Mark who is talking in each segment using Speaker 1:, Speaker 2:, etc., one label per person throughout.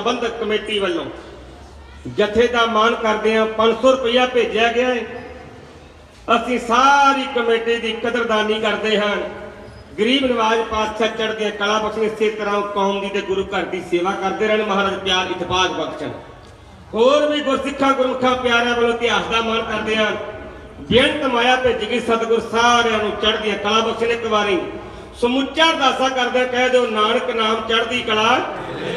Speaker 1: ਪ੍ਰਬੰਧਕ committee ਵੱਲੋਂ ਜਥੇ ਦਾ ਮਾਣ ਕਰਦੇ ਆ 500 ਰੁਪਇਆ ਭੇਜਿਆ ਗਿਆ ਹੈ। ਅਸੀਂ ਸਾਰੀ ਕਮੇਟੀ ਦੀ ਕਦਰਦਾਨੀ ਕਰਦੇ ਹਾਂ। ਗਰੀਬ ਨਵਾਜ ਪਾਤਸ਼ਾਹ ਚੜ੍ਹਦੀਆਂ ਕਲਾ ਬਖਸ਼ਣ ਇਸੇ ਤਰ੍ਹਾਂ ਕੌਮ ਦੀ ਤੇ ਗੁਰੂ ਘਰ ਦੀ ਸੇਵਾ ਕਰਦੇ ਰਹਿਣ। ਮਹਾਰਾਜ ਪਿਆਰ ਇਤਫਾਕ ਬਖਸ਼ਣ। ਹੋਰ ਵੀ ਗੁਰਸਿੱਖਾਂ, ਗੁਰਮੁਖਾਂ ਪਿਆਰਿਆਂ ਵੱਲੋਂ ਇਤਿਹਾਸ ਦਾ ਮਾਣ ਕਰਦੇ ਹਾਂ। ਬੇਅੰਤ ਮਾਇਆ ਭੇਜ ਗਈ ਸਤਿਗੁਰ ਸਾਰਿਆਂ ਨੂੰ ਚੜ੍ਹਦੀਆਂ ਕਲਾ ਬਖਸ਼ਣ ਇੱਕ ਵਾਰੀ। ਸਮੁੱਚਾ ਅਰਦਾਸਾ ਕਰਦੇ ਕਹਿ ਦਿਓ, ਨਾਨਕ ਨਾਮ ਚੜ੍ਹਦੀ ਕਲਾ,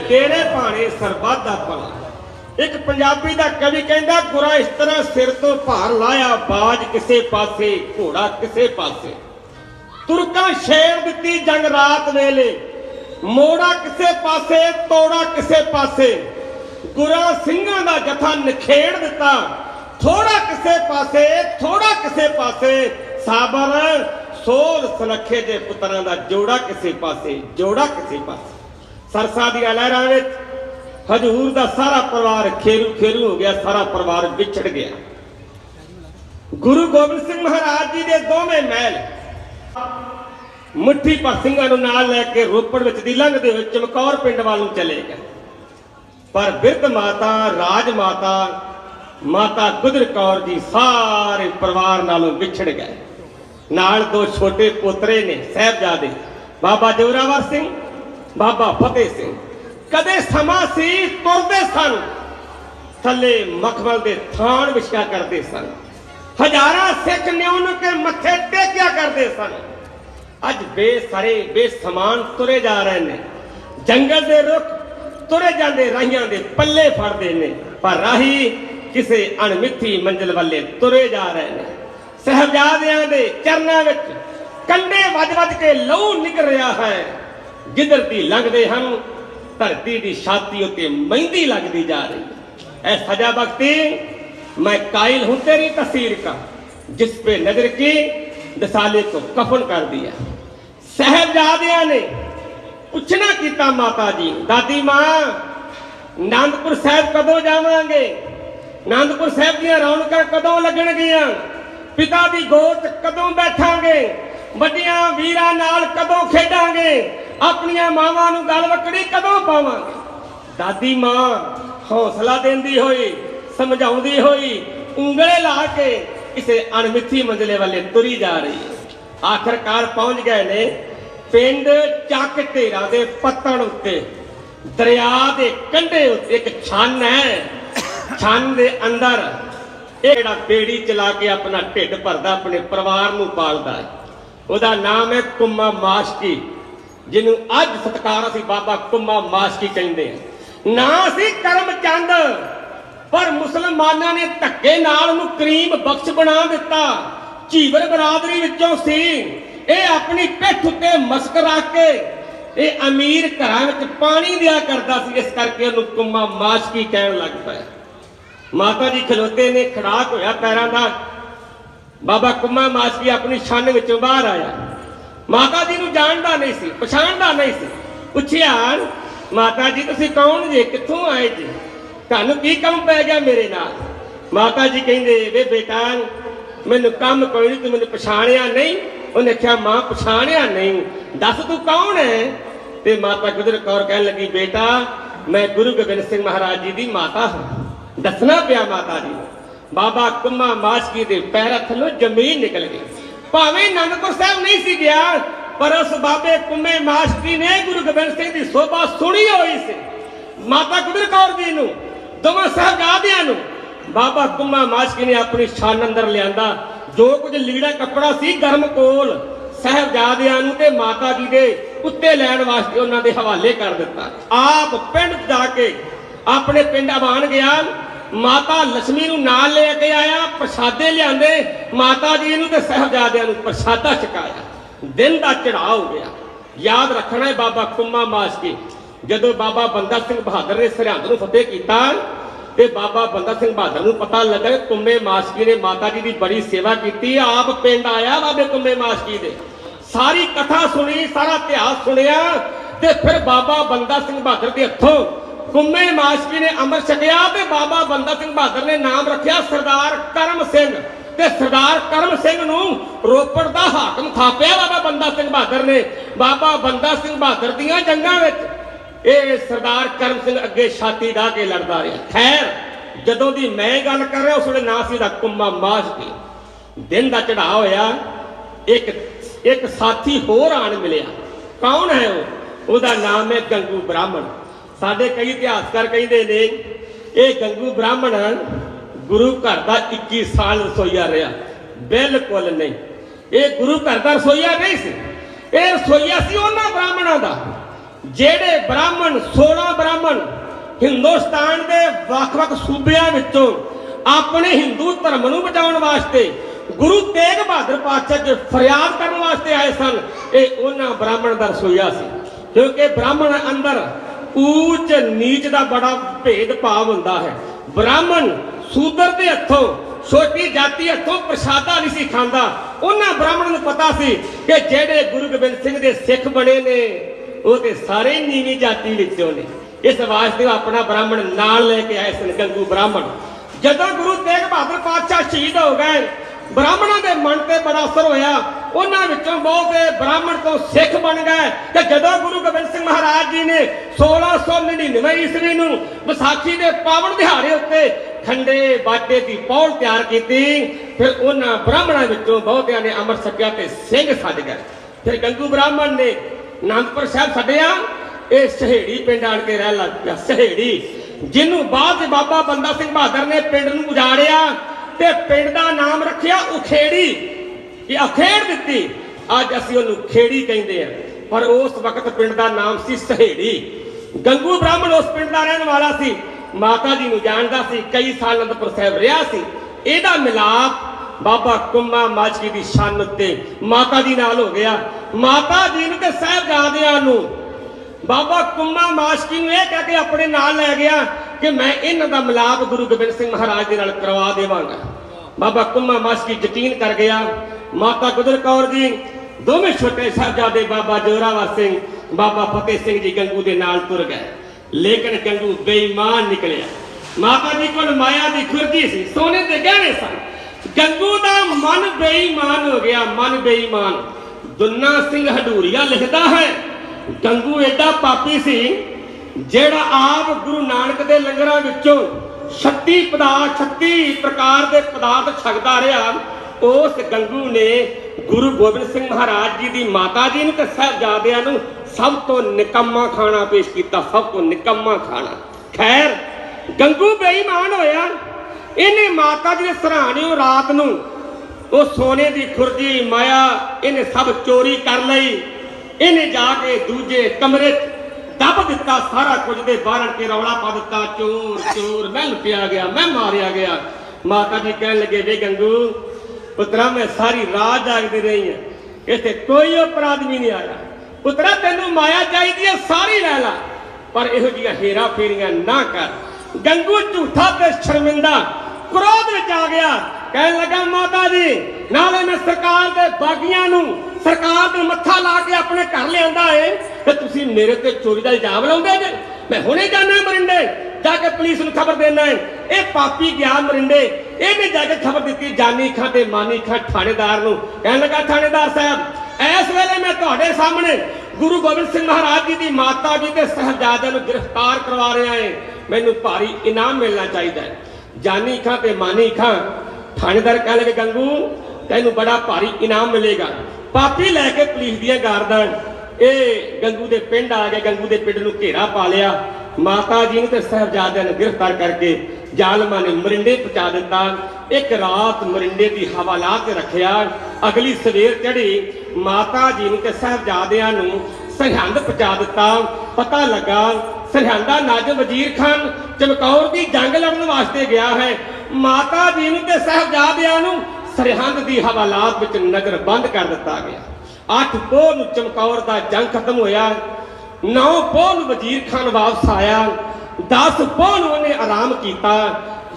Speaker 1: ਤੇਰੇ ਭਾਣੇ ਸਰਬੱਤ ਦਾ ਭਲਾ। ਇੱਕ ਪੰਜਾਬੀ ਦਾ ਕਵੀ ਕਹਿੰਦਾ, ਗੁਰਾ ਇਸ ਤਰ੍ਹਾਂ ਸਿਰ ਤੋਂ ਭਾਰ ਲਾਇਆ, ਬਾਜ ਕਿਸੇ ਪਾਸੇ, ਘੋੜਾ ਕਿਸੇ ਪਾਸੇ। ਤੁਰਕਾਂ ਸ਼ੇਰ ਦਿੱਤੀ ਜੰਗ ਰਾਤ ਵੇਲੇ, ਮੋੜਾ ਕਿਸੇ ਪਾਸੇ, ਤੋੜਾ ਕਿਸੇ ਪਾਸੇ। ਗੁਰਾ ਸਿੰਘਾਂ ਦਾ ਜਥਾ ਨਿਖੇੜ ਦਿੱਤਾ, ਥੋੜਾ ਕਿਸੇ ਪਾਸੇ, ਥੋੜਾ ਕਿਸੇ ਪਾਸੇ। ਸਾਬਰ ਸੋਲ ਸੁਨੱਖੇ ਦੇ ਪੁੱਤਰਾਂ ਦਾ ਜੋੜਾ ਕਿਸੇ ਪਾਸੇ, ਜੋੜਾ ਕਿਸੇ ਪਾਸੇ। ਸਰਸਾ ਦੀਆਂ ਲਹਿਰਾਂ ਵਿੱਚ ਹਜੂਰ ਦਾ ਸਾਰਾ ਪਰਿਵਾਰ ਖੇਰੂ ਖੇਰੂ ਹੋ ਗਿਆ, ਸਾਰਾ ਪਰਿਵਾਰ ਵਿਛੜ ਗਿਆ। ਗੁਰੂ ਗੋਬਿੰਦ ਸਿੰਘ ਮਹਾਰਾਜ ਜੀ ਦੇ ਦੋਵੇਂ ਮਹਿਲ ਮੁੱਠੀ ਪਰ ਸਿੰਘਾਂ ਨੂੰ ਨਾਲ ਲੈ ਕੇ ਰੋਪੜ ਵਿੱਚ ਦੀ ਲੰਘਦੇ ਹੋਏ ਚਮਕੌਰ ਪਿੰਡ ਵੱਲ ਨੂੰ ਚਲੇ ਗਏ। ਪਰ ਬਿਰਧ ਮਾਤਾ, ਰਾਜ ਮਾਤਾ ਮਾਤਾ ਗੁਜਰ ਕੌਰ ਜੀ ਸਾਰੇ ਪਰਿਵਾਰ ਨਾਲੋਂ ਵਿਛੜ ਗਏ। ਨਾਲ ਦੋ ਛੋਟੇ ਪੋਤਰੇ ਨੇ, ਸਹਿਬਜ਼ਾਦੇ। ਬਾਬਾ ਜੋਰਾਵਰ ਸਿੰਘ, ਬਾਬਾ ਫਤਿਹ ਸਿੰਘ। ਕਦੇ ਸਮਾਂ ਸੀ ਤੁਰਦੇ ਸਨ, ਥੱਲੇ ਮਖਮਲ ਦੇ ਥਾਣ ਵਿਛਿਆ ਕਰਦੇ ਸਨ। ਹਜ਼ਾਰਾਂ ਸਿੱਖ ਨਿਉਨ ਕੇ ਮੱਥੇ ਟੇਕਿਆ ਕਰਦੇ ਸਨ। ਅੱਜ ਬੇਸਰੇ, ਬੇਸਮਾਨ ਤੁਰੇ ਜਾ ਰਹੇ ਨੇ। ਜੰਗਲ ਦੇ ਰੁੱਖ ਤੁਰੇ ਜਾਂਦੇ ਰਾਹੀਆਂ ਦੇ ਪੱਲੇ ਫੜਦੇ ਨੇ। ਪਰ ਰਾਹੀ ਕਿਸੇ ਅਣਮਿੱਥੀ ਮੰਜ਼ਿਲ ਵੱਲੇ ਤੁਰੇ ਜਾ ਰਹੇ ਨੇ। ਸਹਬਜ਼ਾਦਿਆਂ ਦੇ ਚਰਨਾਂ ਵਿੱਚ ਕੰਡੇ ਵੱਜ-ਵੱਜ ਕੇ ਲਹੂ ਨਿਕਲ ਰਿਹਾ ਹੈ ਜਿੱਧਰ ਦੀ ਲੰਘਦੇ ਹਨ ਧਰਤੀ ਦੀ ਛਾਤੀ ਉੱਤੇ ਮਹਿੰਦੀ ਲੱਗਦੀ ਜਾ ਰਹੀ ਹੈ ਐ ਸਜਾ ਬਖਤੀ मैं कायल हूं तेरी तस्वीर का जिस पे नजर की दसाले को कफन कर दिया साहबजादिया ने ਪੁੱਛਣਾ ਕੀਤਾ ਮਾਤਾ ਜੀ ਦਾਦੀ ਮਾਂ ਆਨੰਦਪੁਰ ਸਾਹਿਬ ਕਦੋਂ ਜਾਵਾਂਗੇ ਆਨੰਦਪੁਰ ਸਾਹਿਬ ਦੀਆਂ ਰੌਣਕਾਂ ਕਦੋਂ ਲੱਗਣਗੀਆਂ ਪਿਤਾ ਦੀ ਗੋਦ ਕਦੋਂ ਬੈਠਾਂਗੇ? ਵੱਡੀਆਂ ਵੀਰਾਂ ਨਾਲ ਕਦੋਂ ਖੇਡਾਂਗੇ? ਆਪਣੀਆਂ ਮਾਵਾਂ ਨੂੰ ਗਲ ਕਦੋਂ ਪਾਵਾਂਗੇ? ਦਾਦੀ ਮਾਂ ਹੌਸਲਾ ਦਿੰਦੀ ਹੋਈ, ਸਮਝਾਉਂਦੀ ਹੋਈ, ਉਂਗਲੇ ਲਾ ਕੇ ਕਿਸੇ ਅਣਮਿੱਥੀ ਮੰਜ਼ਲੇ ਵੱਲੇ ਤੁਰੀ ਜਾ ਰਹੀ ਹੈ। ਆਖਰਕਾਰ ਪਹੁੰਚ ਗਏ ਨੇ ਪਿੰਡ ਚੱਕ ਢੇਰਾਂ ਦੇ ਪੱਤਣ ਉੱਤੇ। ਦਰਿਆ ਦੇ ਕੰਢੇ ਉੱਤੇ ਇੱਕ ਛੰਨ ਹੈ। ਛੰਨ ਦੇ ਅੰਦਰ ਇਹ ਜਿਹੜਾ ਬੇੜੀ ਚਲਾ ਕੇ ਆਪਣਾ ਢਿੱਡ ਭਰਦਾ, ਆਪਣੇ ਪਰਿਵਾਰ ਨੂੰ ਪਾਲਦਾ ਹੈ। ਉਹਦਾ ਨਾਮ ਹੈ ਕੁੰਮਾ ਮਾਸ਼ਕੀ, ਜਿਹਨੂੰ ਅੱਜ ਸਤਕਾਰ ਅਸੀਂ ਬਾਬਾ ਕੁੰਮਾ ਮਾਸ਼ਕੀ ਕਹਿੰਦੇ ਆ ਨਾ ਸੀ ਕਰਮ ਚੰਦ ਪਰ ਮੁਸਲਮਾਨਾਂ ਨੇ ਧੱਕੇ ਨਾਲ ਉਹਨੂੰ ਕਰੀਮ ਬਖਸ਼ ਬਣਾ ਦਿੱਤਾ। ਝੀਵਰ ਬਰਾਦਰੀ ਵਿੱਚੋਂ ਸੀ। ਇਹ ਆਪਣੀ ਪਿੱਠ ਉੱਤੇ ਮਸਕ ਰੱਖ ਕੇ ਇਹ ਅਮੀਰ ਘਰਾਂ ਵਿੱਚ ਪਾਣੀ ਦਿਆ ਕਰਦਾ ਸੀ। ਇਸ ਕਰਕੇ ਉਹਨੂੰ ਕੁੰਮਾ ਮਾਸ਼ਕੀ ਕਹਿਣ ਲੱਗ ਪਿਆ। ਮਾਤਾ ਜੀ ਖਲੋਤੇ ਨੇ, ਖੜਾਕ ਹੋਇਆ ਪੈਰਾਂ ਦਾ ਬਾਬਾ ਕੁੰਮਾ ਮਾਸ਼ਕੀ ਆਪਣੀ ਛੰਨ ਵਿੱਚੋਂ ਬਾਹਰ ਆਇਆ। ਮਾਤਾ ਜੀ ਨੂੰ ਜਾਣਦਾ ਨਹੀਂ ਸੀ, ਪਛਾਣਦਾ ਨਹੀਂ ਸੀ। ਪੁੱਛਿਆ, ਮਾਤਾ ਜੀ, ਤੁਸੀਂ ਕੌਣ ਜੇ? ਕਿੱਥੋਂ ਆਏ ਜੀ? ਤੁਹਾਨੂੰ ਕੀ ਕੰਮ ਪੈ ਗਿਆ ਮੇਰੇ ਨਾਲ? ਮਾਤਾ ਜੀ ਕਹਿੰਦੇ, ਵੇ ਬੇਟਾ, ਮੈਨੂੰ ਕੰਮ ਕੋਈ ਨਹੀਂ, ਤੂੰ ਮੈਨੂੰ ਪਛਾਣਿਆ ਨਹੀਂ। ਉਹਨੇ ਕਿਹਾ, ਮਾਂ, ਪਛਾਣਿਆ ਨਹੀਂ। ਦੱਸ ਤੂੰ ਕੌਣ ਹੈ? ਤੇ ਮਾਤਾ ਗੁਜਰ ਕੌਰ ਕਹਿਣ ਲੱਗੀ, ਬੇਟਾ, ਮੈਂ ਗੁਰੂ ਗੋਬਿੰਦ ਸਿੰਘ ਮਹਾਰਾਜ ਜੀ ਦੀ ਮਾਤਾ ਹਾਂ। ਦੱਸਣਾ ਪਿਆ ਮਾਤਾ ਜੀ। ਨੂੰ ਬਾਬਾ ਕੁੰਮਾ ਮਾਸ਼ਕੀ ਦੇ ਪੈਰਾਂ ਥੱਲੋਂ ਜ਼ਮੀਨ ਨਿਕਲ ਗਈ। ਭਾਵੇਂ ਅਨੰਦਪੁਰ ਸਾਹਿਬ ਨਹੀਂ ਸੀ ਗਿਆ, ਪਰ ਉਸ ਬਾਬੇ ਕੁੰਮੇ ਮਾਸ਼ਕੀ ਨੇ ਗੁਰੂ ਗੋਬਿੰਦ ਸਿੰਘ ਦੀ ਸੋਭਾ ਸੁਣੀ ਹੋਈ ਸੀ। ਮਾਤਾ ਗੁਜਰ ਕੌਰ ਜੀ ਨੂੰ, ਦੋਵਾਂ ਸਾਹਿਬਜ਼ਾਦਿਆਂ ਨੂੰ, ਬਾਬਾ ਕੁੰਮਾ ਮਾਸ਼ਕੀ ਨੇ ਆਪਣੀ ਛਾਨ ਅੰਦਰ ਲਿਆਂਦਾ। ਜੋ ਕੁਝ ਲੀੜਾ ਕੱਪੜਾ ਸੀ ਗਰਮ ਕੋਲ, ਸਾਹਿਬਜ਼ਾਦਿਆਂ ਨੂੰ ਤੇ ਮਾਤਾ ਜੀ ਦੇ ਉੱਤੇ ਲੈਣ ਵਾਸਤੇ ਉਹਨਾਂ ਦੇ ਹਵਾਲੇ ਕਰ ਦਿੱਤਾ। ਆਪ ਪਿੰਡ ਜਾ ਕੇ ਆਪਣੇ ਪਿੰਡ ਆਵਾਨ ਗਿਆ। ਮਾਤਾ ਲక్ష్ਮੀ ਨੂੰ ਨਾਲ ਲੈ ਕੇ ਆਇਆ, ਪ੍ਰਸ਼ਾਦੇ ਲਿਆਂਦੇ, ਮਾਤਾ ਜੀ ਨੂੰ ਤੇ ਸਾਹਿਬਜ਼ਾਦਿਆਂ ਨੂੰ ਪ੍ਰਸ਼ਾਦਾ ਛਕਾਇਆ। ਦਿਨ ਦਾ ਚੜਾਅ ਹੋ ਗਿਆ। ਯਾਦ ਰੱਖਣਾ ਹੈ ਬਾਬਾ ਕੁੰਮਾ ਮਾਸ਼ਕੀ ਜਦੋਂ ਬਾਬਾ ਬੰਦਾ ਸਿੰਘ ਬਹਾਦਰ ਨੇ ਸਰਹੰਦ ਨੂੰ ਫਤਿਹ ਕੀਤਾ, ਤੇ ਬਾਬਾ ਬੰਦਾ ਸਿੰਘ ਬਹਾਦਰ ਨੂੰ ਪਤਾ ਲੱਗਾ ਕਿ ਕੁੰਮੇ ਮਾਸ਼ਕੀ ਨੇ ਮਾਤਾ ਜੀ ਦੀ ਬੜੀ ਸੇਵਾ ਕੀਤੀ। ਆਪ ਪਿੰਡ ਆਇਆ ਬਾਬੇ ਕੁੰਮੇ ਮਾਸ਼ਕੀ ਦੇ। ਸਾਰੀ ਕਥਾ ਸੁਣੀ, ਸਾਰਾ ਇਤਿਹਾਸ ਸੁਣਿਆ, ਤੇ ਫਿਰ ਬਾਬਾ ਬੰਦਾ ਸਿੰਘ ਬਹਾਦਰ ਦੇ ਹੱਥੋਂ ਕੁੰਮੇ ਮਾਸ਼ਕੀ ਨੇ ਅੰਮ੍ਰਿਤ ਛਕਿਆ ਤੇ ਬਾਬਾ ਬੰਦਾ ਸਿੰਘ ਬਹਾਦਰ ਨੇ ਨਾਮ ਰੱਖਿਆ ਸਰਦਾਰ ਕਰਮ ਸਿੰਘ। ਤੇ ਸਰਦਾਰ ਕਰਮ ਸਿੰਘ ਨੂੰ ਰੋਪੜ ਦਾ ਹਾਕਮ ਥਾਪਿਆ ਬਾਬਾ ਬੰਦਾ ਸਿੰਘ ਬਹਾਦਰ ਨੇ। ਬਾਬਾ ਬੰਦਾ ਸਿੰਘ ਬਹਾਦਰ ਦੀਆਂ ਜੰਗਾਂ ਵਿੱਚ ਇਹ ਸਰਦਾਰ ਕਰਮ ਸਿੰਘ ਅੱਗੇ ਛਾਤੀ ਢਾ ਕੇ ਲੜਦਾ ਰਿਹਾ। ਖੈਰ, ਜਦੋਂ ਦੀ ਮੈਂ ਗੱਲ ਕਰ ਰਿਹਾ, ਉਸ ਵੇਲੇ ਨਾਂ ਸੀ ਦਾ ਕੁੰਮਾ ਮਾਸ਼ਕੀ ਦਿਨ ਦਾ ਚੜਾ ਹੋਇਆ, ਇੱਕ ਇੱਕ ਸਾਥੀ ਹੋਰ ਆਣ ਮਿਲਿਆ। ਕੌਣ ਹੈ ਉਹ? ਉਹਦਾ ਨਾਮ ਹੈ ਗੰਗੂ ਬ੍ਰਾਹਮਣ। ਸਾਡੇ ਕਈ ਇਤਿਹਾਸਕਾਰ ਕਹਿੰਦੇ ਨੇ, ਇਹ ਗੰਗੂ ਬ੍ਰਾਹਮਣ ਗੁਰੂ ਘਰ ਦਾ 21 ਸਾਲ ਰਸੋਈਆ ਰਿਹਾ। ਬਿਲਕੁਲ ਨਹੀਂ। ਇਹ ਗੁਰੂ ਘਰ ਦਾ ਰਸੋਈਆ ਨਹੀਂ ਸੀ। ਇਹ ਰਸੋਈਆ ਸੀ ਉਹਨਾਂ ਬ੍ਰਾਹਮਣਾਂ ਦਾ, ਜਿਹੜੇ ਬ੍ਰਾਹਮਣ 16 ਬ੍ਰਾਹਮਣ ਹਿੰਦੁਸਤਾਨ ਦੇ ਵੱਖ-ਵੱਖ ਸੂਬਿਆਂ ਵਿੱਚੋਂ ਆਪਣੇ ਹਿੰਦੂ ਧਰਮ ਨੂੰ ਬਚਾਉਣ ਵਾਸਤੇ, ਗੁਰੂ ਤੇਗ ਬਹਾਦਰ ਪਾਤਸ਼ਾਹ ਅੱਗੇ ਫਰਿਆਦ ਕਰਨ ਵਾਸਤੇ ਆਏ ਸਨ। ਇਹ ਉਹਨਾਂ ਬ੍ਰਾਹਮਣ ਦਾ ਰਸੋਈਆ ਸੀ। ਕਿਉਂਕਿ ਬ੍ਰਾਹਮਣ ਅੰਦਰ ਊਚ ਨੀਚ ਦਾ ਬੜਾ ਭੇਦ ਭਾਵ ਹੁੰਦਾ ਹੈ। ਬ੍ਰਾਹਮਣ ਸੂਦਰ ਦੇ ਹੱਥੋਂ ਛੋਟੀ ਜਾਤੀ ਹੱਥੋਂ ਪ੍ਰਸ਼ਾਦਾ ਨਹੀਂ ਸੀ ਖਾਂਦਾ। ਉਹਨਾਂ ਬ੍ਰਾਹਮਣ ਨੂੰ ਪਤਾ ਸੀ ਕਿ ਜਿਹੜੇ ਗੁਰੂ ਗੋਬਿੰਦ ਸਿੰਘ ਦੇ ਸਿੱਖ ਬਣੇ ਨੇ, ਉਹ ਤੇ ਸਾਰੇ ਨੀਵੀਂ ਜਾਤੀ ਵਿੱਚੋਂ ਨੇ। ਇਸ ਵਾਸਤੇ ਆਪਣਾ ਬ੍ਰਾਹਮਣ ਨਾਲ ਲੈ ਕੇ ਆਏ ਸਨ, ਗੰਗੂ ਬ੍ਰਾਹਮਣ। ਜਦੋਂ ਗੁਰੂ ਤੇਗ ਬਹਾਦਰ ਪਾਤਸ਼ਾਹ ਸ਼ਹੀਦ ਹੋ ਗਏ ਬ੍ਰਾਹਮਣਾਂ ਦੇ ਮਨ ਤੇ ਬੜਾ ਅਸਰ ਹੋਇਆ। ਉਹਨਾਂ ਵਿੱਚੋਂ ਬਹੁਤੇ ਬ੍ਰਾਹਮਣ ਤੋਂ ਸਿੱਖ ਬਣ ਗਏ। ਤੇ ਜਦੋਂ ਗੁਰੂ ਗੋਬਿੰਦ ਸਿੰਘ ਮਹਾਰਾਜ ਜੀ ਨੇ 1699 ਈਸਵੀ ਨੂੰ ਵਿਸਾਖੀ ਦੇ ਪਾਵਨ ਦਿਹਾੜੇ ਉੱਤੇ ਖੰਡੇ ਬਾਟੇ ਦੀ ਪੌਲ ਤਿਆਰ ਕੀਤੀ, ਫਿਰ ਉਹਨਾਂ ਬ੍ਰਾਹਮਣਾਂ ਵਿੱਚੋਂ ਬਹੁਤਿਆਂ ਨੇ ਅੰਮ੍ਰਿਤ ਛਕਿਆ ਤੇ ਸਿੰਘ ਸੱਜ ਗਏ। ਫਿਰ ਗੰਗੂ ਬ੍ਰਾਹਮਣ ਨੇ ਅਨੰਦਪੁਰ ਸਾਹਿਬ ਛੱਡਿਆ। ਇਹ ਸਹੇੜੀ ਪਿੰਡ ਆਣ ਕੇ ਰਹਿਣ ਲੱਗ ਪਿਆ। ਸਹੇੜੀ, ਜਿਹਨੂੰ ਬਾਅਦ ਚ ਬਾਬਾ ਬੰਦਾ ਸਿੰਘ ਬਹਾਦਰ ਨੇ ਪਿੰਡ ਨੂੰ ਉਜਾੜਿਆ ਤੇ ਪਿੰਡ ਦਾ ਨਾਮ ਰੱਖਿਆ ਉਖੇੜੀ। ਇਹ ਅਖੇੜ ਦਿੱਤੀ। ਅੱਜ ਅਸੀਂ ਉਹਨੂੰ ਖੇੜੀ ਕਹਿੰਦੇ ਆ ਪਰ ਉਸ ਵਕਤ ਪਿੰਡ ਦਾ ਨਾਮ ਸੀ ਸਹੇੜੀ। ਗੰਗੂ ਬ੍ਰਾਹਮਣ ਉਸ ਪਿੰਡ ਦਾ ਰਹਿਣ ਵਾਲਾ ਸੀ। ਮਾਤਾ ਜੀ ਨੂੰ ਜਾਣਦਾ ਸੀ। ਕਈ ਸਾਲ ਅਨੰਦਪੁਰ ਸਾਹਿਬ ਰਿਹਾ ਸੀ। ਇਹਦਾ ਮਿਲਾਪ ਬਾਬਾ ਕੁੰਮਾ ਮਾਚਕੀ ਦੀ ਸ਼ਾਨ ਉੱਤੇ ਮਾਤਾ ਜੀ ਨਾਲ ਹੋ ਗਿਆ। ਮਾਤਾ ਜੀ ਨੂੰ ਤੇ ਸਾਹਿਬਜ਼ਾਦਿਆਂ ਨੂੰ। ਬਾਬਾ ਕੁੰਮਾ ਮਾਸ਼ਕੀ ਨੂੰ ਇਹ ਕਹਿ ਕੇ ਆਪਣੇ ਨਾਲ ਲੈ ਗਿਆ। ਕਿ ਮੈਂ ਇਹਨਾਂ ਦਾ ਮਿਲਾਪ ਗੁਰੂ ਗੋਬਿੰਦ ਸਿੰਘ ਮਹਾਰਾਜ ਦੇ ਨਾਲ ਕਰਵਾ ਦੇਵਾਂਗਾ। ਬਾਬਾ ਕੁੰਮਾ ਮਾਸ਼ਕੀ ਯਕੀਨ ਕਰ ਗਿਆ। ਮਾਤਾ ਗੁਜਰ ਕੌਰ ਜੀ, ਦੋਵੇਂ ਛੋਟੇ ਸਾਹਿਬਜ਼ਾਦੇ ਬਾਬਾ ਜੋਰਾਵਰ ਸਿੰਘ, ਬਾਬਾ ਫਤਿਹ ਸਿੰਘ ਜੀ ਗੰਗੂ ਦੇ ਨਾਲ ਤੁਰ ਗਏ। ਲੇਕਿਨ ਗੰਗੂ ਬੇਈਮਾਨ ਨਿਕਲਿਆ। ਮਾਤਾ ਜੀ ਕੋਲ ਮਾਇਆ ਦੀ ਖੁਰਜੀ ਸੀ, ਸੋਨੇ ਦੇ ਗਹਿਣੇ ਸਨ। ਗੰਗੂ ਦਾ ਮਨ ਬੇਈਮਾਨ ਹੋ ਗਿਆ, ਮਨ ਬੇਈਮਾਨ। ਦੁੰਨਾ ਸਿੰਘ ਹਡੂਰੀਆ ਲਿਖਦਾ ਹੈ, ਗੰਗੂ ਐਡਾ ਪਾਪੀ ਸੀ ਜਿਹੜਾ ਆਪ ਗੁਰੂ ਨਾਨਕ ਦੇ ਲੰਗਰਾਂ ਵਿੱਚੋਂ 36 ਪਦਾਰਥ 36 ਪ੍ਰਕਾਰ ਦੇ ਪਦਾਰਥ ਛਕਦਾ ਰਿਹਾ, ਉਸ ਗੰਗੂ ਨੇ ਗੁਰੂ ਗੋਬਿੰਦ ਸਿੰਘ ਮਹਾਰਾਜ ਜੀ ਦੀ ਮਾਤਾ ਜੀ ਨੂੰ ਤੇ ਸਾਹਿਬਜ਼ਾਦਿਆਂ ਨੂੰ ਸਭ ਤੋਂ ਨਿਕੰਮਾ ਖਾਣਾ ਪੇਸ਼ ਕੀਤਾ, ਸਭ ਤੋਂ ਨਿਕੰਮਾ ਖਾਣਾ। ਖੈਰ, ਗੰਗੂ ਬੇਈਮਾਨ ਹੋਇਆ। ਇਹਨੇ ਮਾਤਾ ਜੀ ਦੇ ਸਰਾਣਿਓ ਰਾਤ ਨੂੰ ਉਹ ਸੋਨੇ ਦੀ ਖੁਰਜੀ ਮਾਇਆ, ਇਹਨੇ ਸਭ ਚੋਰੀ ਕਰ ਲਈ। ਇਹਨੇ ਜਾ ਕੇ ਦੂਜੇ ਕਮਰੇ 'ਚ ਦੱਬ ਦਿੱਤਾ ਸਾਰਾ ਕੁਝ ਦੇ ਬਾਹਰ ਕੇ ਰੌਲਾ ਪਾ ਦਿੱਤਾ। ਚੋਰ ਚੋਰ ਮੈਂ ਲੁੱਟਿਆ ਗਿਆ ਮੈਂ ਮਾਰਿਆ ਗਿਆ। ਮਾਤਾ ਜੀ ਕਹਿਣ ਲੱਗੇ, ਵੇ ਗੰਗੂ, ਪੁੱਤਰਾ, ਮੈਂ ਸਾਰੀ ਰਾਤ ਜਾਗਦੀ ਰਹੀ ਹਾਂ। ਇੱਥੇ ਕੋਈ ਅਪਰਾਧ ਵੀ ਨਹੀਂ ਆਇਆ। ਪੁੱਤਰਾ, ਤੈਨੂੰ ਮਾਇਆ ਚਾਹੀਦੀ ਹੈ, ਸਾਰੀ ਲੈ ਲੈ। ਪਰ ਇਹੋ ਜਿਹੀਆਂ ਹੇਰਾ ਫੇਰੀਆਂ ਨਾ ਕਰ। ਗੰਗੂ ਝੂਠਾ ਤੇ ਸ਼ਰਮਿੰਦਾ, ਕ੍ਰੋਧ ਵਿੱਚ ਆ ਗਿਆ। ਕਹਿਣ ਲੱਗਾ, ਮਾਤਾ ਜੀ, ਨਾਲੇ ਮੈਂ ਸਰਕਾਰ ਦੇ ਬਾਗੀਆਂ ਨੂੰ ਸਰਕਾਰ ਨੂੰ ਮੱਥਾ ਲਾ ਕੇ ਆਪਣੇ ਘਰ ਲਿਆਂਦਾ ਏ, ਤੇ ਤੁਸੀਂ ਮੇਰੇ ਤੇ ਚੋਰੀ ਦਾ ਇਲਜ਼ਾਮ ਲਾਉਂਦੇ ਜੇ? ਮੈਂ ਹੁਣੇ ਜਾਣਾ ਮਰਿੰਡੇ, ਜਾ ਕੇ ਪੁਲਿਸ ਨੂੰ ਖਬਰ ਦੇਣਾ ਏ। ਇਹ ਪਾਪੀ ਗਿਆ ਮਰਿੰਡੇ ਇਹਨੇ ਜਾ ਕੇ ਖਬਰ ਦਿੱਤੀ ਜਾਨੀ ਖਾਂ ਤੇ ਮਾਨੀ ਖਾਂ ਥਾਣੇਦਾਰ ਨੂੰ। ਕਹਿਣ ਲੱਗਾ, ਥਾਣੇਦਾਰ ਸਾਹਿਬ, ਇਸ ਵੇਲੇ ਮੈਂ ਤੁਹਾਡੇ ਸਾਹਮਣੇ ਗੁਰੂ ਗੋਬਿੰਦ ਸਿੰਘ ਮਹਾਰਾਜ ਜੀ ਦੀ ਮਾਤਾ ਜੀ ਤੇ ਸਹਜਾਦਿਆਂ ਨੂੰ ਗ੍ਰਿਫਤਾਰ ਕਰਵਾ ਰਿਹਾ ਏ। ਮੈਨੂੰ ਭਾਰੀ ਇਨਾਮ ਮਿਲਣਾ ਚਾਹੀਦਾ ਹੈ ਜਾਨੀ ਖਾਂ ਤੇ ਮਾਨੀ ਖਾਂ, ਥਾਣੇਦਾਰ ਕਹਿ ਲਗੇ, ਗੰਗੂ, ਤੈਨੂੰ ਬੜਾ ਭਾਰੀ ਇਨਾਮ ਮਿਲੇਗਾ। ਪਾਪੀ ਲੈ ਕੇ ਪੁਲਿਸ ਦੀਆਂ ਗਾਰਦਾਂ ਇਹ ਗੰਗੂ ਦੇ ਪਿੰਡ ਆ ਗਏ। ਗੰਗੂ ਦੇ ਪਿੰਡ ਨੂੰ ਘੇਰਾ ਪਾ ਲਿਆ। ਮਾਤਾ ਜੀ ਨੂੰ ਤੇ ਸਾਹਿਬਜ਼ਾਦਿਆਂ ਨੂੰ ਗ੍ਰਿਫਤਾਰ ਕਰਕੇ ਜ਼ਾਲਮਾਂ ਨੇ ਮਰਿੰਡੇ ਪਹੁੰਚਾ ਦਿੱਤਾ। ਇੱਕ ਰਾਤ ਮਰਿੰਡੇ ਦੀ ਹਵਾਲਾਤ ਤੇ ਰੱਖਿਆ। ਅਗਲੀ ਸਵੇਰ ਚੜੀ ਮਾਤਾ ਜੀ ਨੂੰ ਤੇ ਸਾਹਿਬਜ਼ਾਦਿਆਂ ਨੂੰ ਸਰਹੰਦ ਪਹੁੰਚਾ ਦਿੱਤਾ। ਪਤਾ ਲੱਗਾ ਸਰਹੰਦਾ ਨਾਜ਼ਮ ਵਜ਼ੀਰ ਖਾਨ ਚਮਕੌਰ ਦੀ ਜੰਗ ਲੜਨ ਵਾਸਤੇ ਗਿਆ ਹੈ। ਮਾਤਾ ਜੀ ਨੂੰ ਤੇ ਸਾਹਿਬਜ਼ਾਦਿਆਂ ਨੂੰ ਸਰਹੰਦ ਦੀ ਹਵਾਲਾਤ ਵਿੱਚ ਨਜ਼ਰ ਬੰਦ ਕਰ ਦਿੱਤਾ ਗਿਆ। ਅੱਠ ਪੋਹ ਨੂੰ ਚਮਕੌਰ ਦਾ ਜੰਗ ਖਤਮ ਹੋਇਆ। ਨੌ ਪੋਹ ਨੂੰ ਵਜ਼ੀਰ ਖਾਨ ਵਾਪਸ ਆਇਆ। 10 ਪੋਹ ਨੂੰ ਉਹਨੇ ਆਰਾਮ ਕੀਤਾ।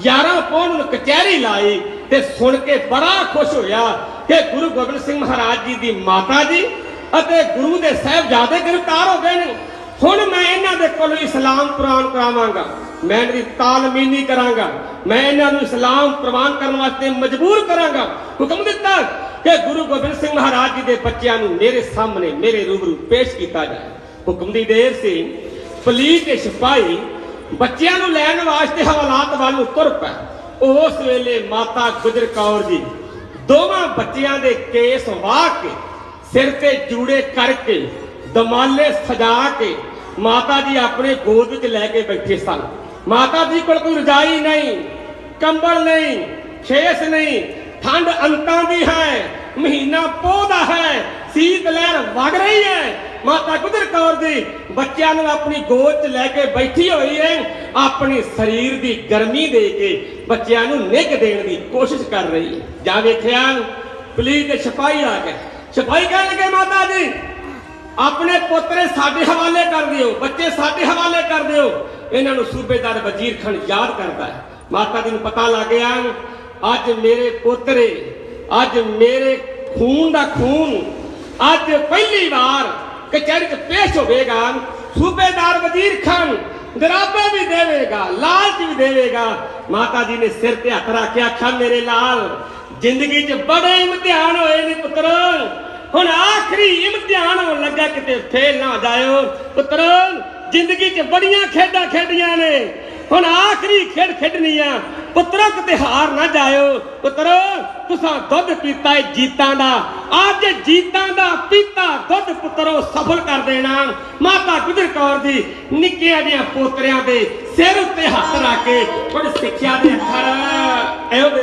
Speaker 1: 11 ਪੋਹ ਨੂੰ ਕਚਹਿਰੀ ਲਾਈ ਤੇ ਸੁਣ ਕੇ ਬੜਾ ਖੁਸ਼ ਹੋਇਆ ਕਿ ਗੁਰੂ ਗੋਬਿੰਦ ਸਿੰਘ ਮਹਾਰਾਜ ਜੀ ਦੀ ਮਾਤਾ ਜੀ ਅਤੇ ਗੁਰੂ ਦੇ ਸਾਹਿਬਜ਼ਾਦੇ ਗ੍ਰਿਫਤਾਰ ਹੋ ਗਏ ਨੇ। ਹੁਣ ਮੈਂ ਇਹਨਾਂ ਦੇ ਕੋਲੋਂ ਇਸਲਾਮ ਕੁਰਾਨ ਕਰਾਵਾਂਗਾ। ਮੈਂ ਇਹਨਾਂ ਦੀ ਤਾਲਮੀਨੀ ਕਰਾਂਗਾ। ਮੈਂ ਇਹਨਾਂ ਨੂੰ ਇਸਲਾਮ ਪ੍ਰਵਾਨ ਕਰਨ ਵਾਸਤੇ ਮਜਬੂਰ ਕਰਾਂਗਾ। ਹੁਕਮ ਦਿੱਤਾ ਕਿ ਗੁਰੂ ਗੋਬਿੰਦ ਸਿੰਘ ਮਹਾਰਾਜ ਜੀ ਦੇ ਬੱਚਿਆਂ ਨੂੰ ਮੇਰੇ ਸਾਹਮਣੇ ਮੇਰੇ ਰੂਬਰੂ ਪੇਸ਼ ਕੀਤਾ ਜਾਏ। ਹੁਕਮ ਦੀ ਦੇਰ ਸੀ। ਪੁਲਿਸ ਦੇ ਸਿਪਾਹੀ ਬੱਚਿਆਂ ਨੂੰ ਲੈਣ ਵਾਸਤੇ ਹਵਾਲਾਤ ਵੱਲ ਨੂੰ ਤੁਰ ਪਏ। ਉਸ ਵੇਲੇ ਮਾਤਾ ਗੁਜਰ ਕੌਰ ਜੀ ਦੋਵਾਂ ਬੱਚਿਆਂ ਦੇ ਕੇਸ ਵਾਹ ਕੇ ਸਿਰ ਤੇ ਜੂੜੇ ਕਰਕੇ ਦਮਾਲੇ ਸਜਾ ਕੇ ਮਾਤਾ ਜੀ ਆਪਣੇ ਗੋਦ ਵਿੱਚ ਲੈ ਕੇ ਬੈਠੇ ਸਨ। ਮਾਤਾ ਜੀ ਕੋਲ ਕੋਈ ਰਜਾਈ ਨਹੀਂ, ਕੰਬਲ ਨਹੀਂ, ਖੇਸ ਨਹੀਂ, ਠੰਡ ਅੰਤਾਂ ਦੀ ਹੈ, ਮਹੀਨਾ ਪੋਹ ਹੈ, ਸੀਤ ਲਹਿਰ ਵਗ ਰਹੀ ਹੈ। ਮਾਤਾ ਗੁਜਰ ਕੌਰ ਜੀ, ਬੱਚਿਆਂ ਨੂੰ ਆਪਣੀ ਗੋਦ 'ਚ ਲੈ ਕੇ ਬੈਠੀ ਹੋਈ ਹੈ। ਆਪਣੇ ਸਰੀਰ ਦੀ ਗਰਮੀ ਦੇ ਕੇ ਬੱਚਿਆਂ ਨੂੰ ਨਿੱਘ ਦੇਣ ਦੀ ਕੋਸ਼ਿਸ਼ ਕਰ ਰਹੀ ਹੈ। ਜਾ ਵੇਖਿਆ, ਪੁਲਿਸ ਦੇ ਸਿਪਾਹੀ ਆ ਗਏ। ਸਿਪਾਹੀ ਕਹਿਣ ਲੱਗੇ, ਮਾਤਾ ਜੀ ਆਪਣੇ ਪੋਤਰੇ ਸਾਡੇ ਹਵਾਲੇ ਕਰ ਦਿਓ, ਬੱਚੇ ਸਾਡੇ ਹਵਾਲੇ ਕਰ ਦਿਓ। ਇਹਨਾਂ ਨੂੰ ਸੂਬੇਦਾਰ ਵਜ਼ੀਰ ਖਾਨ ਯਾਦ ਕਰਦਾ ਹੈ। ਮਾਤਾ ਜੀ ਨੂੰ ਪਤਾ ਲੱਗ ਗਿਆ ਅੱਜ ਮੇਰੇ ਪੋਤਰੇ, ਅੱਜ ਮੇਰੇ ਖੂਨ ਦਾ ਖੂਨ, ਅੱਜ ਪਹਿਲੀ ਵਾਰ ਕਚਹਿਰੀ 'ਚ ਪੇਸ਼ ਹੋਵੇਗਾ। ਸੂਬੇਦਾਰ ਵਜ਼ੀਰ ਖਾਨ ਦਰਾਬੇ ਵੀ ਦੇਵੇਗਾ, ਲਾਲਚ ਵੀ ਦੇਵੇਗਾ। ਮਾਤਾ ਜੀ ਨੇ ਸਿਰ ਤੇ ਹੱਥ ਰੱਖਿਆ ਆਖਿਆ ਮੇਰੇ ਲਾਲ। ਜ਼ਿੰਦਗੀ 'ਚ ਬੜੇ ਇਮਤਿਹਾਨ ਹੋਏ ਨੇ ਪੁੱਤਰ। ਹੁਣ ਆਖਰੀ ਇਮਤਿਹਾਨ ਹੋਣ ਲੱਗਾ ਕਿਤੇ ਫੇਲ ਨਾ ਜਾਇਓ। ਪੁੱਤਰ, ਜ਼ਿੰਦਗੀ 'ਚ ਬੜੀਆਂ ਖੇਡਾਂ ਖੇਡੀਆਂ ਨੇ। ਹੁਣ ਆਖਰੀ ਖੇਡ ਖੇਡਣੀ ਆ। ਪੁੱਤਰੋ, ਕਿਤੇ ਹਾਰ ਨਾ ਜਾਇਓ। ਪੁੱਤਰੋ, ਤੁਸੀਂ ਦੁੱਧ ਪੀਤਾ ਏ ਜੀਤਾਂ ਦਾ। ਅੱਜ ਜੀਤਾਂ ਦਾ ਪੀਤਾ ਦੁੱਧ ਪੁੱਤਰੋ ਸਫਲ ਕਰ ਦੇਣਾ। ਮਾਤਾ ਗੁਜਰ ਕੌਰ ਦੀ ਨਿੱਕੀਆਂ ਜਿਹੀਆਂ ਪੋਤਰਿਆਂ ਦੇ ਸਿਰ ਉੱਤੇ ਹੱਥ ਰੱਖ ਕੇ ਕੁਝ ਸਿੱਖਿਆ ਦੇ ਅੱਖਰ। ਐਉਂ ਦੇ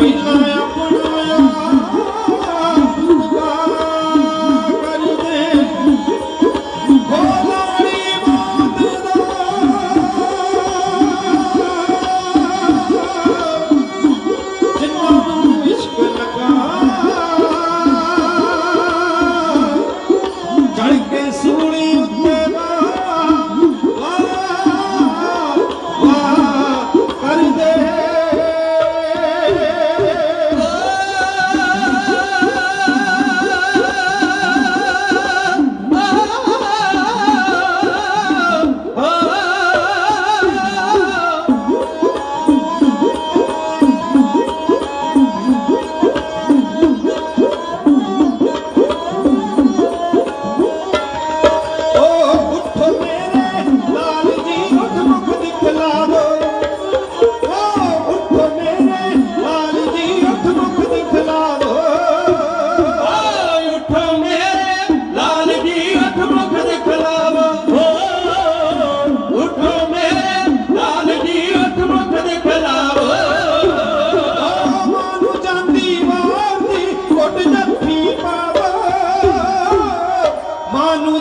Speaker 2: ਤੇ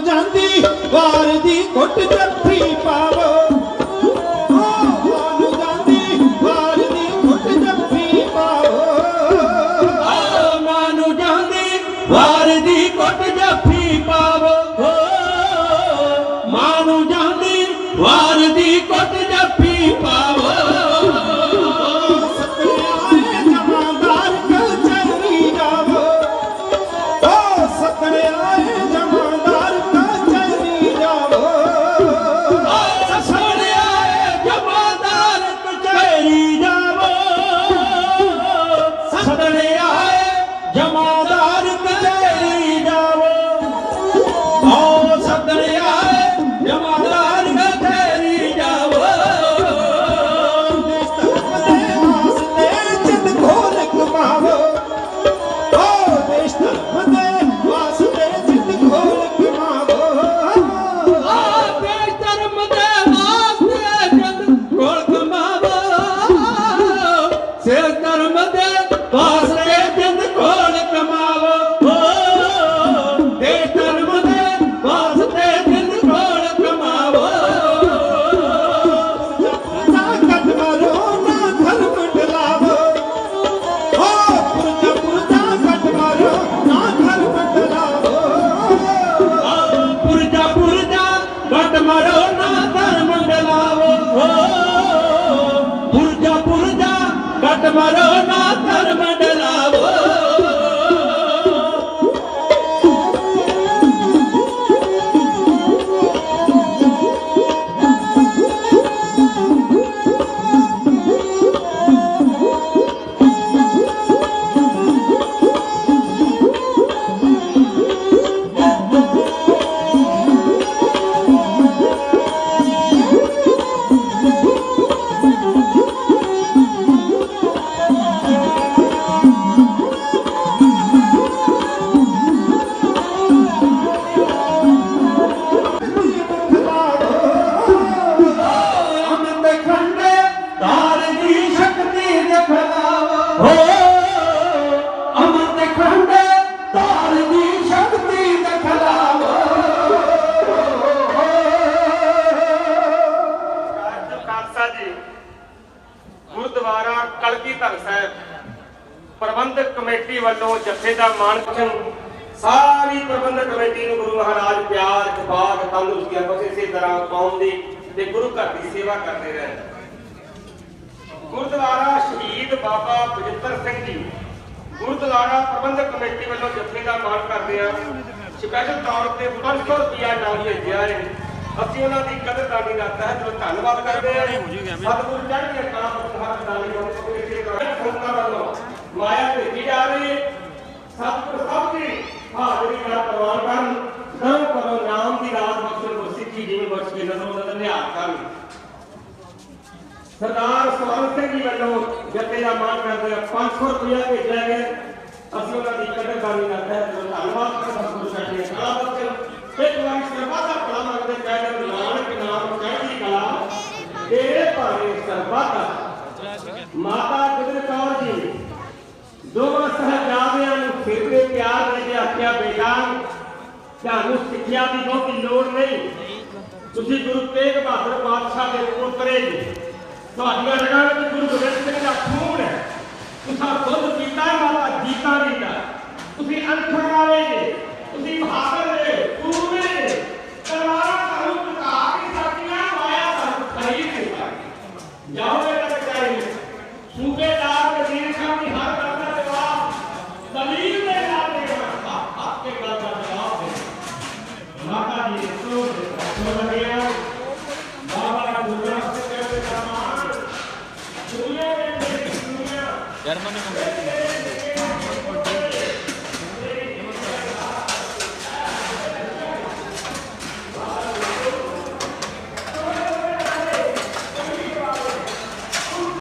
Speaker 2: ਜਾਂਦੀ ਵਾਰ ਦੀ ਕੁੱਟ ਜੱਫੀ ਪਾਵੋ। ਮਾਨੂੰ ਜਾਂਦੀ ਵਾਰ ਦੀ ਕੁੱਟ
Speaker 3: ਮਰੋ ਨਾ ਧਰਮ ਦੀ
Speaker 1: ਸੇਵਾ ਕਰਦੇ ਰਹਿਣ ਗੁਰਦੁਆਰਾ ਸ਼ਹੀਦ ਬਾਬਾ ਬਜਿੱਤਰ ਸਿੰਘ ਜੀ ਗੁਰਦੁਆਰਾ ਪ੍ਰਬੰਧਕ ਕਮੇਟੀ ਵੱਲੋਂ ਜਥੇ ਦਾ ਮਾਣ ਕਰਦੇ ਆ। ਸਪੈਸ਼ਲ ਤੌਰ ਤੇ 500 ਰੁਪਿਆ ਨਾਮ ਭੇਜਿਆ ਹੈ। ਅਸੀਂ ਉਹਨਾਂ ਦੀ ਕਦਰਦਾਨੀ ਦਾ ਤਹਿ ਦਿਲੋਂ ਧੰਨਵਾਦ ਕਰਦੇ ਹਾਂ। ਸਤਿਗੁਰੂ ਚੜ੍ਹਦੀ ਕਲਾ ਬਖਸ਼ਾਰ ਦਾਨੀ ਨੂੰ ਕਮੇਟੀ ਦੇ ਸੰਤਾਂ ਵੱਲੋਂ ਮਾਇਆ ਭੇਜੀ ਜਾ ਰਹੀ ਹੈ। ਸਤਿਗੁਰ ਸਭ ਦੀ ਹਾਜ਼ਰੀ ਨਾਲ ਪ੍ਰਵਾਨ ਕਰਨ। ਕਰਮ ਕਰੋ ਨਾਮ ਦੀ ਰਾਤ ਬਖਸ਼ਣ ਗੁਰਸਿੱਖੀ ਜੀਵਨ ਬਖਸ਼ ਕੇ ਨਜ਼ਰੋਂ ਨਜ਼ਰ ਨਿਹਾਲ ਕਰਨ। ਸਰਦਾਰ, ਸਵਾਲ ਸਿੰਘ ਜੀ ਵੱਲੋਂ ਜੱਤੇ ਦਾ ਮਾਣ ਕਰਦੇ ਆ 500 ਰੁਪਇਆ ਭੇਜਿਆ ਗਿਆ। ਅਸੀਂ ਉਹਨਾਂ ਦੀ ਕਦਰਦਾਨੀ ਕਰਦੇ ਹਾਂ ਤੇ ਧੰਨਵਾਦ ਕਰਦੇ ਹਾਂ ਗੁਰੂ ਸਾਹਿਬ ਦੀ ਇੱਕ ਵਾਰੀ ਸਰਬੱਤ ਦਾ ਭਲਾ ਮੰਗਦੇ ਕਹਿੰਦੇ ਨਾਨਕ ਨਾਮ ਚੜ੍ਹਦੀ ਕਲਾ। ਤੇਰੇ ਭਾਣੇ ਸਰਬੱਤ ਮਾਤਾ ਗੁਜਰ ਕੌਰ ਜੀ, ਦੋਵਾਂ ਸਹਜਾਦਿਆਂ ਨੂੰ ਸਿਰ ਤੇ ਪਿਆਰ ਦੇ ਆਖਿਆ, ਬੇਟਾ, ਤੁਹਾਨੂੰ ਸਿੱਖਿਆ ਦੀ ਬਹੁਤੀ ਲੋੜ ਨਹੀਂ। ਤੁਸੀਂ ਗੁਰੂ ਤੇਗ ਬਹਾਦਰ ਪਾਤਸ਼ਾਹ ਦੇ ਪੁੱਤਰੇ ਜੀ ਤੁਹਾਡੀਆਂ ਰਗਾਂ ਵਿੱਚ ਗੁਰੂ ਗੋਬਿੰਦ ਸਿੰਘ ਦਾ ਖੂਨ ਹੈ। ਤੁਸੀਂ ਦੁੱਧ ਪੀਤਾ ਮਾਤਾ ਜੀਤਾ ਜੀ ਦਾ। ਤੁਸੀਂ ਅਨਖੜ ਵਾਲੇ ਜੀ, ਤੁਸੀਂ ਬਹਾਦਰ